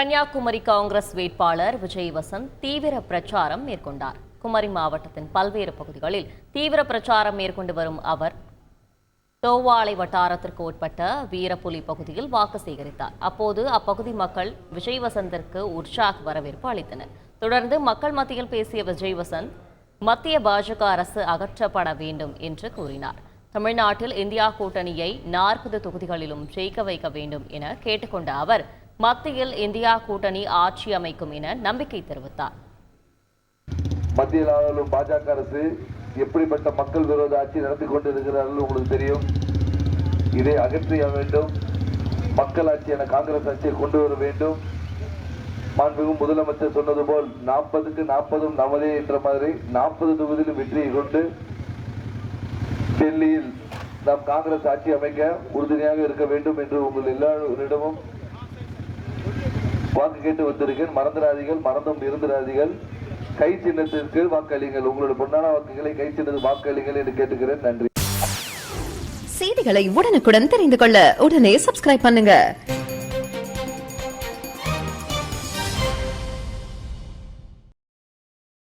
கன்னியாகுமரி காங்கிரஸ் வேட்பாளர் விஜய் வசந்த் தீவிர பிரச்சாரம் மேற்கொண்டார். குமரி மாவட்டத்தின் பல்வேறு பகுதிகளில் தீவிர பிரச்சாரம் மேற்கொண்டு வரும் அவர் தோவாளை வட்டாரத்திற்கு உட்பட்ட வீரப்புலி பகுதியில் வாக்கு சேகரித்தார். அப்போது அப்பகுதி மக்கள் விஜய் வசந்திற்கு உற்சாக வரவேற்பு அளித்தனர். தொடர்ந்து மக்கள் மத்தியில் பேசிய விஜய் வசந்த் மத்திய பாஜக அரசு அகற்றப்பட வேண்டும் என்று கூறினார். தமிழ்நாட்டில் இந்தியா கூட்டணியை நாற்பது தொகுதிகளிலும் ஜெயிக்க வைக்க வேண்டும் என கேட்டுக்கொண்ட அவர் மத்தியில் இந்தியா கூட்டணி ஆட்சி அமைக்கும் என நம்பிக்கை தெரிவித்தார். மத்தியில் ஆளும் பாஜக அரசு எப்படிப்பட்ட மக்கள் விரோத ஆட்சி நடத்தி கொண்டிருக்கிறார்கள் உங்களுக்கு தெரியும். இதை அகற்றிய வேண்டும். மக்கள் ஆட்சியான காங்கிரஸ் ஆட்சியை கொண்டு வர வேண்டும். மாண்புமிகு முதலமைச்சர் சொன்னது போல் நாற்பதுக்கு நாற்பதும் நமதே என்ற மாதிரி நாற்பது தொகுதியிலும் வெற்றியை கொண்டு டெல்லியில் நாம் காங்கிரஸ் ஆட்சி அமைக்க உறுதுணையாக இருக்க வேண்டும் என்று உங்கள் எல்லோரிடமும் வாக்கு கேட்டு வந்திருக்கேன். மறந்துடாதீர்கள் மறந்தும் இருந்துடாதீர்கள். கை சின்னத்திற்கு வாக்களிங்கள் உங்களோட பொன்னான வாக்குகளை கை சின்னது வாக்களிங்கள் என்று கேட்டுக்கிறேன். நன்றி. செய்திகளை உடனுக்குடன் தெரிந்து கொள்ள உடனே சப்ஸ்கிரைப் பண்ணுங்க.